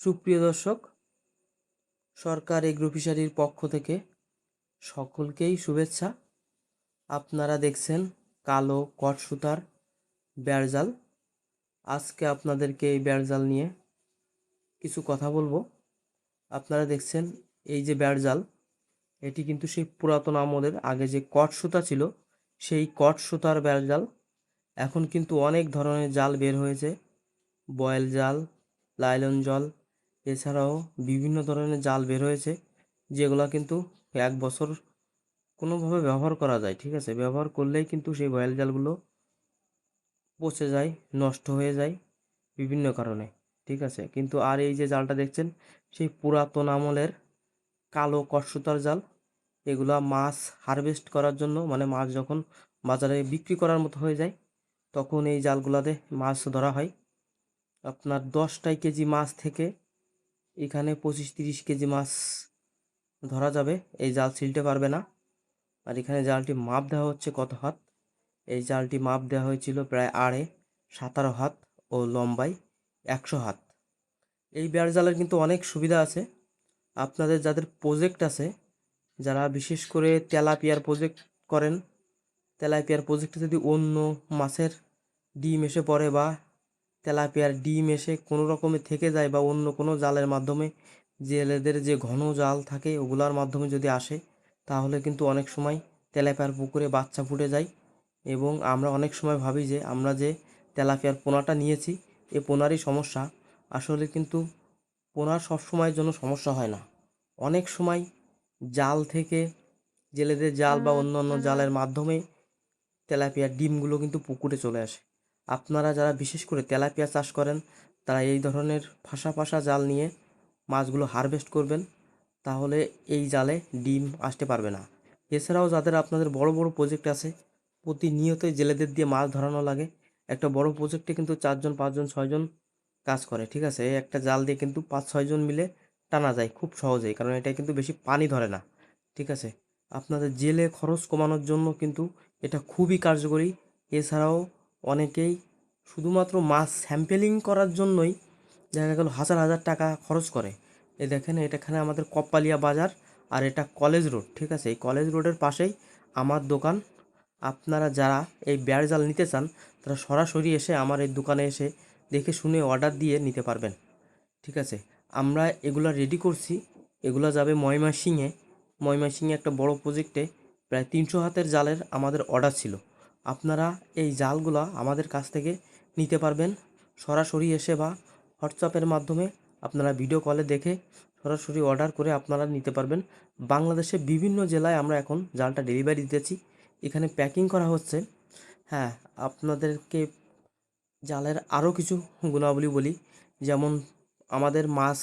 সুপ্রিয় দর্শক, সরকার এগ্রো ফিশারির পক্ষ থেকে সকলকেই শুভেচ্ছা। আপনারা দেখছেন কালো কট সুতার বেড়জাল আজকে আপনাদেরকে এই বেড়জাল নিয়ে কিছু কথা বলব। আপনারা দেখছেন এই যে বেড়জাল এটি কিন্তু সেই পুরাতন আমলের আগে যে কট সুতা ছিল, সেই কট সুতার বেড়জাল এখন কিন্তু অনেক ধরনের জাল বের হয়েছে। বয়েল জাল, লাইলন জাল এছাড়াও বিভিন্ন ধরনের জাল বের হয়েছে, যেগুলো কিন্তু এক বছর কোনোভাবে ব্যবহার করা যায়, ঠিক আছে? ব্যবহার করলেই কিন্তু সেই বয়েল জালগুলো পচে যায়, নষ্ট হয়ে যায় বিভিন্ন কারণে, ঠিক আছে? কিন্তু আর এই যে জালটা দেখছেন, সেই পুরাতন আমলের কালো কটসুতার জাল, এগুলা মাছ হারভেস্ট করার জন্য মানে মাছ যখন বাজারে বিক্রি করার মতো হয়ে যায়, তখন এই জালগুলাতে মাছ ধরা হয়। আপনার দশটাই কেজি মাছ থেকে এখানে পঁচিশ তিরিশ কেজি মাছ ধরা যাবে। এই জাল ছিলতে পারবে না। আর এখানে জালটি মাপ দেওয়া হচ্ছে কত হাত? এই জালটি মাপ দেওয়া হয়েছিল প্রায় আড়ে সাতারো হাত ও লম্বাই একশো হাত। এই বেড় জালের কিন্তু অনেক সুবিধা আছে। আপনাদের যাদের প্রজেক্ট আছে, যারা বিশেষ করে তেলাপিয়ার প্রজেক্ট করেন, তেলাপিয়ার প্রজেক্টে যদি অন্য মাছের ডিম এসে পড়ে বা তেলাপিয়ার ডিম এসে কোনো রকমে থেকে যায় বা অন্য কোনো জালের মাধ্যমে জেলেদের যে ঘন জাল থাকে ওগুলার মাধ্যমে যদি আসে তাহলে কিন্তু অনেক সময় তেলাপিয়ার পুকুরে বাচ্চা ফুটে যায়। এবং আমরা অনেক সময় ভাবি যে আমরা যে তেলাপিয়ার পোনাটা নিয়েছি এ পোনারই সমস্যা। আসলে কিন্তু পোনার সব সময়ের জন্য সমস্যা হয় না। অনেক সময় জাল থেকে জেলেদের জাল বা অন্য অন্য জালের মাধ্যমে তেলাপিয়ার ডিমগুলো কিন্তু পুকুরে চলে আসে। আপনারা যারা বিশেষ করে তেলাপিয়া চাষ করেন, তারা এই ধরনের ফাঁসা ফাঁসা জাল নিয়ে মাছগুলো হারভেস্ট করবেন, তাহলে এই জালে ডিম আসতে পারবে না। এছাড়াও যাদের আপনাদের বড় বড় প্রজেক্ট আছে, প্রতিনিয়তই জেলেদের দিয়ে মাছ ধরানো লাগে। একটা বড় প্রজেক্টে কিন্তু চারজন, পাঁচজন, ছয়জন কাজ করে, ঠিক আছে? একটা জাল দিয়ে কিন্তু পাঁচ, ছয়জন মিলে টানা যায় খুব সহজেই, কারণ এটা কিন্তু বেশি পানি ধরে না, ঠিক আছে? আপনাদের জেলে খরচ কমানোর জন্য কিন্তু এটা খুবই কার্যকরী। এছাড়াও অনেকেই শুধুমাত্র মাছ স্যাম্পেলিং করার জন্যই দেখা গেল হাজার হাজার টাকা খরচ করে। এই দেখেন, এটাখানে আমাদের কপ্পালিয়া বাজার আর এটা কলেজ রোড, ঠিক আছে? এই কলেজ রোডের পাশেই আমার দোকান। আপনারা যারা এই বেড় জাল নিতে চান, তারা সরাসরি এসে আমার এই দোকানে এসে দেখে শুনে অর্ডার দিয়ে নিতে পারবেন, ঠিক আছে? আমরা এগুলা রেডি করছি। এগুলা যাবে ময়মাসিংয়ে ময়মাসিংয়ে একটা বড় প্রজেক্টে প্রায় তিনশো হাতের জালের আমাদের অর্ডার ছিল। আপনারা এই জালগুলা আমাদের কাছ থেকে নিতে পারবেন। সরাসরি এসে বা হোয়াটসঅ্যাপের মাধ্যমে আপনারা ভিডিও কলে দেখে সরাসরি অর্ডার করে আপনারা নিতে পারবেন। বাংলাদেশে বিভিন্ন জেলায় আমরা এখন জালটা ডেলিভারি দিতেছি। এখানে প্যাকিং করা হচ্ছে। হ্যাঁ আপনাদেরকে জালের আরও কিছু গুণাবলী বলি। যেমন আমাদের মাছ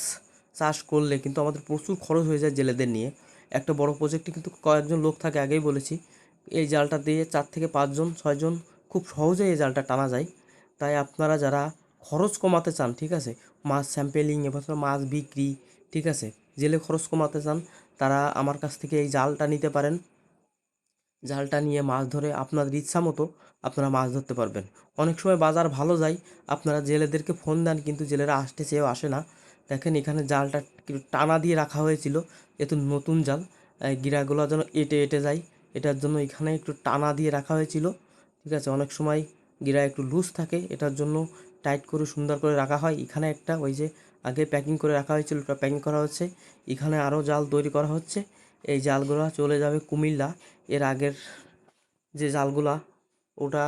চাষ করলে কিন্তু আমাদের প্রচুর খরচ হয়ে যায় জেলেদের নিয়ে। একটা বড় প্রজেক্টে কিন্তু কয়েকজন লোক থাকে আগেই বলেছি। এই জালটা দিয়ে চার থেকে পাঁচজন, ছয়জন খুব সহজেই এই জালটা টানা যায়। তাই আপনারা যারা খরচ কমাতে চান, ঠিক আছে, মাছ স্যাম্পেলিং এবছর মাছ বিক্রি, ঠিক আছে, জেলে খরচ কমাতে চান, তারা আমার কাছ থেকে এই জালটা নিতে পারেন। জালটা নিয়ে মাছ ধরে আপনাদের ইচ্ছা মতো আপনারা মাছ ধরতে পারবেন। অনেক সময় বাজার ভালো যায়, আপনারা জেলেদেরকে ফোন দেন, কিন্তু জেলেরা আসতে চেয়েও আসে না। দেখেন এখানে জালটা টানা দিয়ে রাখা হয়েছিল যেহেতু নতুন জাল গিরাগুলো যেন এটে এটে যায়। এটার জন্য এখানে একটু টানা দিয়ে রাখা হয়েছিল। ঠিক আছে, অনেক সময় গিরা একটু লুজ থাকে, এটার জন্য টাইট করে সুন্দর করে রাখা হয়। এখানে একটা ওই যে আগে প্যাকিং করে রাখা হয়েছিল, ওটা প্যাকিং করা হচ্ছে। এখানে আরও জাল তৈরি করা হচ্ছে। এই জালগুলো চলে যাবে কুমিল্লা। এর আগের যে জালগুলা, ওটা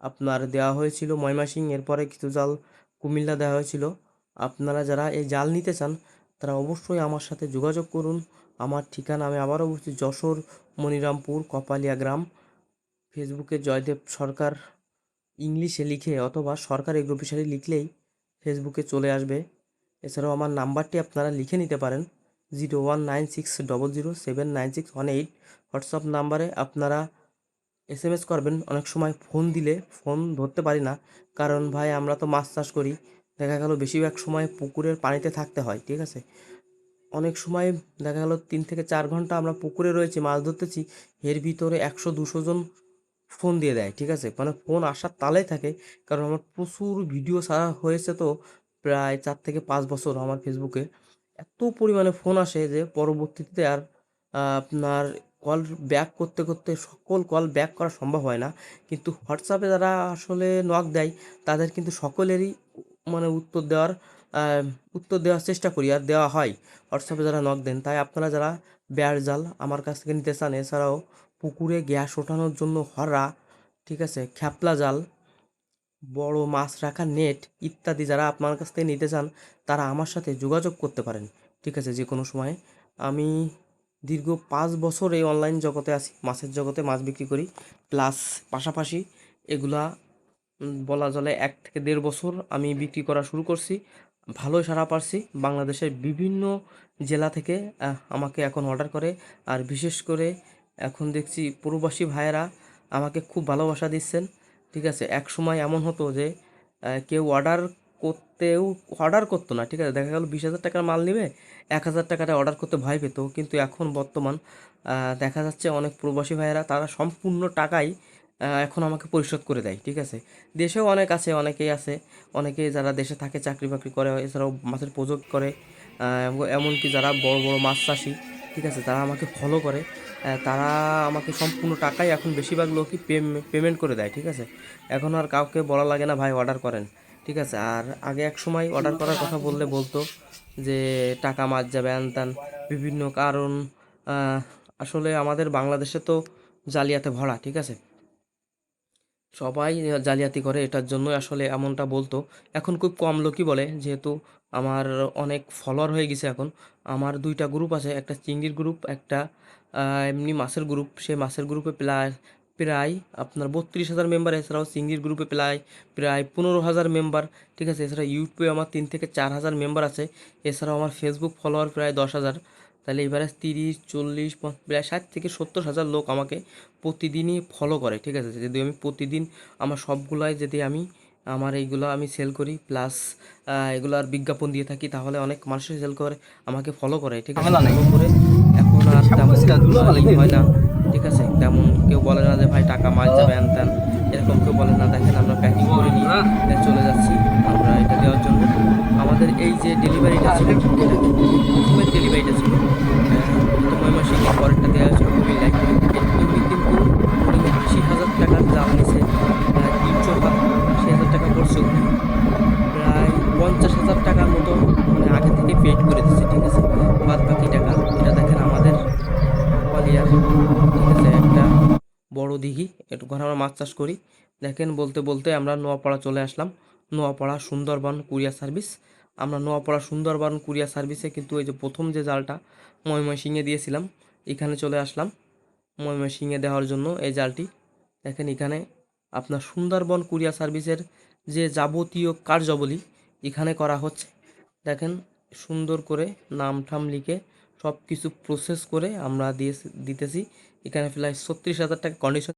আপনার দেওয়া হয়েছিল ময়মাসিং এরপরে কিছু জাল কুমিল্লা দেওয়া হয়েছিল। আপনারা যারা এই জাল নিতে চান, তারা অবশ্যই আমার সাথে যোগাযোগ করুন। আমার ঠিকানা, আমি আবারও বলছি, যশোর মনিরামপুর, কপালিয়া গ্রাম। ফেসবুকে জয়দেব সরকার ইংলিশে লিখে অথবা সরকার এগ্রো ফিশারি লিখলেই ফেসবুকে চলে আসবে। এছাড়াও আমার নাম্বারটি আপনারা লিখে নিতে পারেন, zero one nine six double zero seven nine six one eight. WhatsApp নাম্বারে আপনারা এস এম এস করবেন, অনেক সময় ফোন দিলে ফোন ধরতে পারি না। কারণ ভাই, আমরা তো মাছ চাষ করি, দেখা গেল বেশিরভাগ সময় পুকুরের পানিতে থাকতে হয়, ঠিক আছে? অনেক সময় দেখা গেল তিন থেকে চার ঘণ্টা আমরা পুকুরে রয়েছি, মাছ ধরতেছি, এর ভিতরে একশো দুশো জন ফোন দিয়ে দেয়, ঠিক আছে? মানে ফোন আসার তালে থাকে, কারণ আমার প্রচুর ভিডিও সারা হয়েছে তো প্রায় চার থেকে পাঁচ বছর আমার ফেসবুকে। এত পরিমাণে ফোন আসে যে পরবর্তীতে আর আপনার কল ব্যাক করতে করতে সকল কল ব্যাক করা সম্ভব হয় না। কিন্তু হোয়াটসঅ্যাপে যারা আসলে নক দেয়, তাদের কিন্তু সকলেরই মানে উত্তর দেওয়ার উত্তর দেওয়ার চেষ্টা করি আর দেওয়া হয়। হোয়াটসঅ্যাপে যারা নক দেন, তাই আপনারা যারা বেড় জাল আমার কাছ থেকে নিতে চান, এছাড়াও পুকুরে গ্যাস ওঠানোর জন্য হরা, ঠিক আছে খ্যাপলা জাল, বড় মাছ রাখা নেট ইত্যাদি যারা আপনার কাছ থেকে নিতে চান, তারা আমার সাথে যোগাযোগ করতে পারেন। ঠিক আছে, যে কোনো সময়। আমি দীর্ঘ পাঁচ বছর এই অনলাইন জগতে আছি, মাছের জগতে মাছ বিক্রি করি। প্লাস পাশাপাশি এগুলা বলা চলে এক থেকে দেড় বছর আমি বিক্রি করা শুরু করছি। ভালোই সাড়া পারছি। বাংলাদেশের বিভিন্ন জেলা থেকে আমাকে এখন অর্ডার করে। আর বিশেষ করে এখন দেখছি প্রবাসী ভাইয়েরা আমাকে খুব ভালোবাসা দিচ্ছেন। ঠিক আছে? এক সময় এমন হতো যে কেউ অর্ডার করতেও অর্ডার করতো না, ঠিক আছে? দেখা গেল বিশ হাজার টাকার মাল নেবে, এক হাজার টাকাটা অর্ডার করতে ভয় পেত। কিন্তু এখন বর্তমান দেখা যাচ্ছে অনেক প্রবাসী ভাইয়েরা, তারা সম্পূর্ণ টাকাই এখন আমাকে পরিশোধ করে দেয়, ঠিক আছে? দেশেও অনেক আছে, অনেকেই আছে অনেকে যারা দেশে থাকে চাকরি বাকরি করে, এছাড়াও মাছের প্রযোগ করে এমনকি যারা বড় বড় মাছ চাষি, ঠিক আছে? তারা আমাকে ফলো করে তারা আমাকে সম্পূর্ণ টাকাই এখন বেশিরভাগ লোকই পেমেন্ট করে দেয়, ঠিক আছে? এখন আর কাউকে বলা লাগে না, ভাই অর্ডার করেন ঠিক আছে? আর আগে এক সময় অর্ডার করার কথা বললে বলতো যে, টাকা মাছ যাবে হ্যান ত্যান বিভিন্ন কারণ আসলে আমাদের বাংলাদেশে তো জালিয়াতে ভরা, ঠিক আছে? সবাই জালিয়াতি করে এটার জন্য আসলে এমনটা বলতো। এখন খুব কম লোকই বলে, যেহেতু আমার অনেক ফলোয়ার হয়ে গেছে এখন। আমার দুইটা গ্রুপ আছে, একটা চিংড়ির গ্রুপ একটা এমনি মাছের গ্রুপ সেই মাছের গ্রুপে প্রায় প্রায় আপনার বত্রিশ হাজার মেম্বার এছাড়াও চিংড়ির গ্রুপে প্রায় প্রায় পনেরো হাজার মেম্বার ঠিক আছে? এছাড়া ইউটিউবে আমার তিন থেকে চার হাজার মেম্বার আছে। এছাড়াও আমার ফেসবুক ফলোয়ার প্রায় দশ হাজার। তাহলে এবারে তিরিশ চল্লিশ প্রায় ষাট থেকে সত্তর হাজার লোক আমাকে প্রতিদিনই ফলো করে ঠিক আছে? যদি আমি প্রতিদিন আমার সবগুলাই যদি আমি আমার এইগুলো আমি সেল করি প্লাস এগুলো আর বিজ্ঞাপন দিয়ে থাকি তাহলে অনেক মানুষই সেল করে আমাকে ফলো করে ঠিক আছে? করে এখন আর তেমন হয় না। ঠিক আছে? তেমন কেউ বলে না যে, ভাই, টাকা মাছ যাবে আনতেন এরকম কেউ বলে না। দেখেন, আমরা প্যাকিং করে নিয়ে চলে যাচ্ছি। আমরা এটা দেওয়ার জন্য। আমাদের এই যে ডেলিভারিটা ছিল ডেলিভারিটা ছিল পরেরটা দেওয়া হয়েছিল, খুবই এমনি বড় দিঘি ঘরে আমরা মাছ চাষ করি। দেখেন বলতে বলতে আমরা নোয়াপাড়া চলে আসলাম। Noapara Sundarban courier service. আমরা নোয়াপাড়া সুন্দরবন কুরিয়ার সার্ভিসে কিন্তু এই যে প্রথম যে জালটা ময়মনসিংহে দিয়েছিলাম, এখানে চলে আসলাম। ময়মনসিংহে দেওয়ার জন্য এই জালটি। দেখেন এখানে আপনার সুন্দরবন কুরিয়ার সার্ভিসের যে যাবতীয় কার্যাবলী এখানে করা হচ্ছে। দেখেন সুন্দর করে নাম ঠাম লিখে সব কিছু প্রসেস করে আমরা দিয়ে দিতেছি। এখানে প্রায় ছত্রিশ হাজার টাকা কন্ডিশন